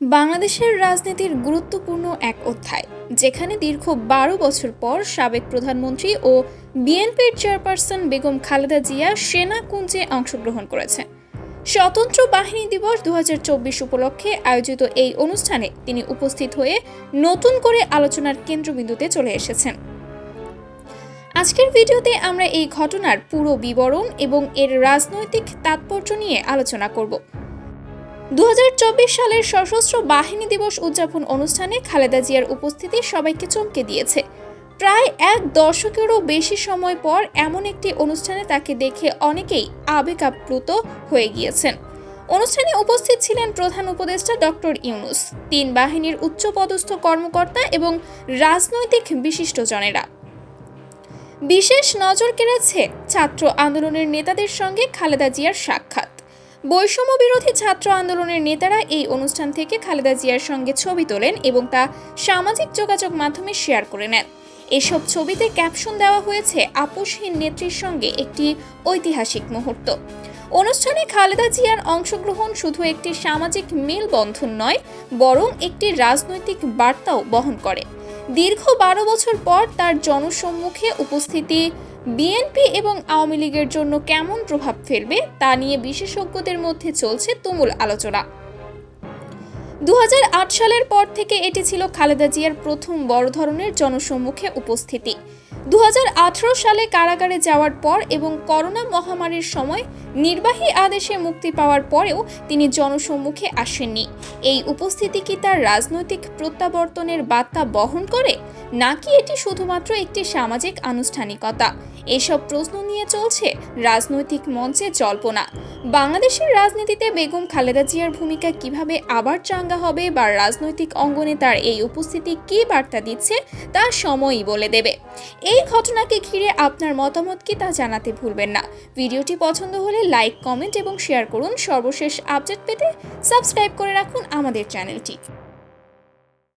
বাংলাদেশের রাজনীতির গুরুত্বপূর্ণ এক অধ্যায়, যেখানে দীর্ঘ বারো বছর পর সাবেক প্রধানমন্ত্রী ও বিএনপির চেয়ারপারসন বেগম খালেদা জিয়া সেনা কুঞ্জে অংশগ্রহণ করেছে স্বতন্ত্র বাহিনী দিবস দু হাজার চব্বিশ উপলক্ষে আয়োজিত এই অনুষ্ঠানে তিনি উপস্থিত হয়ে নতুন করে আলোচনার কেন্দ্রবিন্দুতে চলে এসেছেন। আজকের ভিডিওতে আমরা এই ঘটনার পুরো বিবরণ এবং এর রাজনৈতিক তাৎপর্য নিয়ে আলোচনা করব। দু হাজার চব্বিশ সালের সশস্ত্র বাহিনী দিবস উদযাপন অনুষ্ঠানে খালেদা জিয়ার উপস্থিতি সবাইকে চমকে দিয়েছে। প্রায় এক দশকেরও বেশি সময় পর এমন একটি অনুষ্ঠানে তাকে দেখে অনেকেই আবেগ আপ্লুত হয়ে গিয়েছেন। অনুষ্ঠানে উপস্থিত ছিলেন প্রধান উপদেষ্টা ডক্টর ইউনুস, তিন বাহিনীর উচ্চপদস্থ কর্মকর্তা এবং রাজনৈতিক বিশিষ্টজনেরা। বিশেষ নজর কেড়েছে ছাত্র আন্দোলনের নেতাদের সঙ্গে খালেদা জিয়ার সাক্ষাৎ। বৈষম্য বিরোধী ছাত্র আন্দোলনের নেতারা এই অনুষ্ঠান থেকে খালেদা জিয়ার সঙ্গে ছবি তোলেন এবং তা সামাজিক যোগাযোগ মাধ্যমে শেয়ার করে নেন। এসব ছবিতে ক্যাপশন দেওয়া হয়েছে আপোষহীন নেত্রীর সঙ্গে একটি ঐতিহাসিক মুহূর্ত। অনুষ্ঠানে খালেদা জিয়ার অংশগ্রহণ শুধু একটি সামাজিক মেলবন্ধন নয়, বরং একটি রাজনৈতিক বার্তাও বহন করে। দীর্ঘ বারো বছর পর তার জনসম্মুখে উপস্থিতি বিএনপি এবং আওয়ামী লীগের জন্য কেমন প্রভাব ফেলবে তা নিয়ে বিশেষজ্ঞদের মধ্যে চলছে তুমুল আলোচনা। দু হাজার আট সালের পর থেকে এটি ছিল খালেদা জিয়ার প্রথম বড় ধরনের জনসম্মুখে উপস্থিতি। দুহাজার আঠেরো সালে কারাগারে যাওয়ার পর এবং করোনা মহামারীর সময় নির্বাহী আদেশে মুক্তি পাওয়ার পরেও তিনি জনসম্মুখে আসেননি। এই উপস্থিতি কি তার রাজনৈতিক প্রত্যাবর্তনের বার্তা বহন করে, নাকি এটি শুধুমাত্র একটি সামাজিক আনুষ্ঠানিকতা? এসব প্রশ্ন নিয়ে চলছে রাজনৈতিক মঞ্চে জল্পনা। বাংলাদেশের রাজনীতিতে বেগম খালেদা জিয়ার ভূমিকা কীভাবে আবার চাঙ্গা হবে বা রাজনৈতিক অঙ্গনে তার এই উপস্থিতি কি বার্তা দিচ্ছে তা সময়ই বলে দেবে। এই ঘটনাকে ঘিরে আপনার মতামত কি তা জানাতে ভুলবেন না। ভিডিওটি পছন্দ হলে লাইক, কমেন্ট এবং শেয়ার করুন। সর্বশেষ আপডেট পেতে সাবস্ক্রাইব করে রাখুন আমাদের চ্যানেলটি।